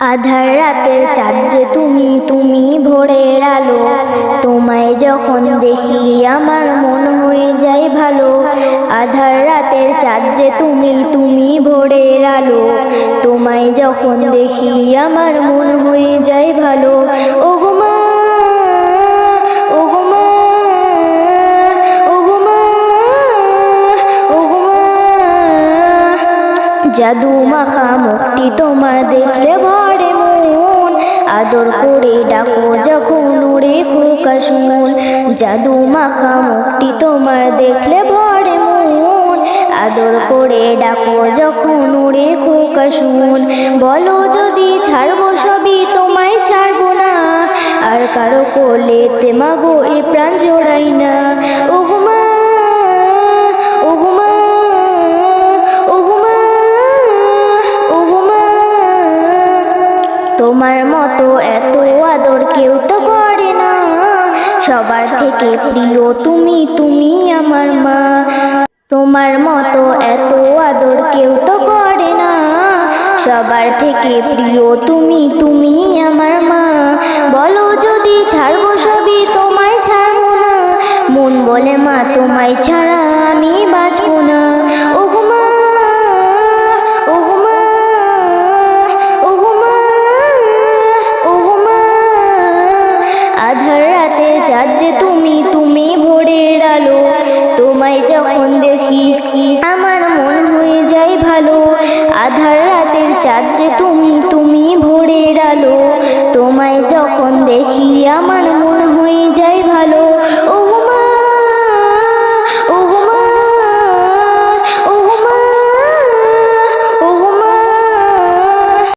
আধার রাতের চাঁদ যে তুমি তুমি ভোরের আলো। তোমায় যখন দেখি আমার মন হয়ে যায় ভালো। আধার রাতের চাঁদ যে তুমি তুমি ভোরের আলো। তোমায় যখন দেখি আমার মন হয়ে যায় ভালো। জাদু মাখা মুখটি তোমার দেখলে মন আদর করে ডাকো যখন ওরে খোকা শুন জাদু মাখা মুখটি তোমার দেখলে ভরে মন। আদর করে ডাকো যখন ওরে খোকা শুন বলো যদি ছাড়বো সবই তোমায় ছাড়বো না। আর কারও কোলেতে মাগো এ প্রাণ জোড়াই না। ওগুমা তোমার মতো এত আদর কেউ তো করে না। সবার থেকে প্রিয় তুমি তুমি আমার মা। তোমার মতো এত আদর কেউ তো করে না। সবার থেকে প্রিয় তুমি তুমি আমার মা। বলো যদি ছাড়বো সবই তোমায় ছাড়বো না। মন বলে মা, তোমায় ছাড়া আমি বাঁচবো না। ওগো আধার রাতে চাঁদ যে তুমি তুমি ভোরের আলো। তোমায় যখন দেখি আমার মন হয়ে যায় ভালো। আধার রাতের চাঁদ যে তুমি তুমি ভোরের আলো। তোমায় যখন দেখি আমার মন হয়ে যায়